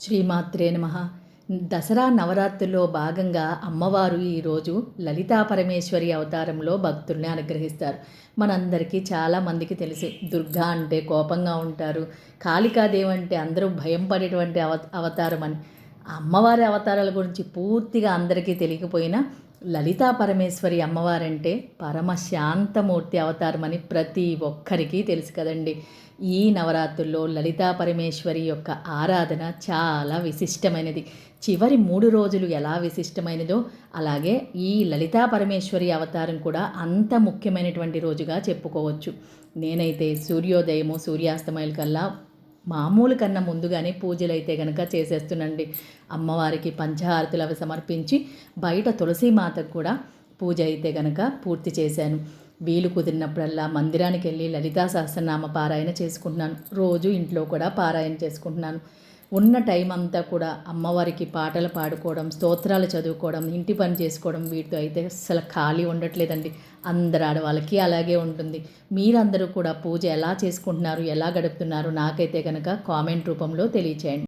శ్రీమాత్రే నమ. దసరా నవరాత్రుల్లో భాగంగా అమ్మవారు ఈరోజు లలితా పరమేశ్వరి అవతారంలో భక్తుల్ని అనుగ్రహిస్తారు. మనందరికీ చాలామందికి తెలుసు దుర్గా అంటే కోపంగా ఉంటారు కాళికాదేవి అంటే అందరూ భయం పడేటువంటి అవ అవతారం అని. అమ్మవారి అవతారాల గురించి పూర్తిగా అందరికీ తెలియకపోయినా లలితా పరమేశ్వరి అమ్మవారంటే పరమశాంతమూర్తి అవతారం అని ప్రతి ఒక్కరికి తెలుసు కదండి. ఈ నవరాత్రుల్లో లలితా పరమేశ్వరి యొక్క ఆరాధన చాలా విశిష్టమైనది. చివరి మూడు రోజులు ఎలా విశిష్టమైనదో అలాగే ఈ లలితా పరమేశ్వరి అవతారం కూడా అంత ముఖ్యమైనటువంటి రోజుగా చెప్పుకోవచ్చు. నేనైతే సూర్యోదయము సూర్యాస్తమయాల కల్లా మామూలు కన్నా ముందుగానే పూజలు అయితే కనుక చేసేస్తునండి అమ్మవారికి పంచహారతులు అవి సమర్పించి బయట తులసి మాతకు కూడా పూజ అయితే కనుక పూర్తి చేశాను. వీలు కుదిరినప్పుడల్లా మందిరానికి వెళ్ళి లలితా సహస్రనామ పారాయణ చేసుకుంటున్నాను. రోజు ఇంట్లో కూడా పారాయణ చేసుకుంటున్నాను. ఉన్న టైం అంతా కూడా అమ్మవారికి పాటలు పాడుకోవడం స్తోత్రాలు చదువుకోవడం ఇంటి పని చేసుకోవడం వీటితో అయితే అసలు ఖాళీ ఉండట్లేదండి. అందరు ఆడవాళ్ళకి అలాగే ఉంటుంది. మీరందరూ కూడా పూజ ఎలా చేసుకుంటున్నారు ఎలా గడుపుతున్నారు నాకైతే కనుక కామెంట్ రూపంలో తెలియచేయండి.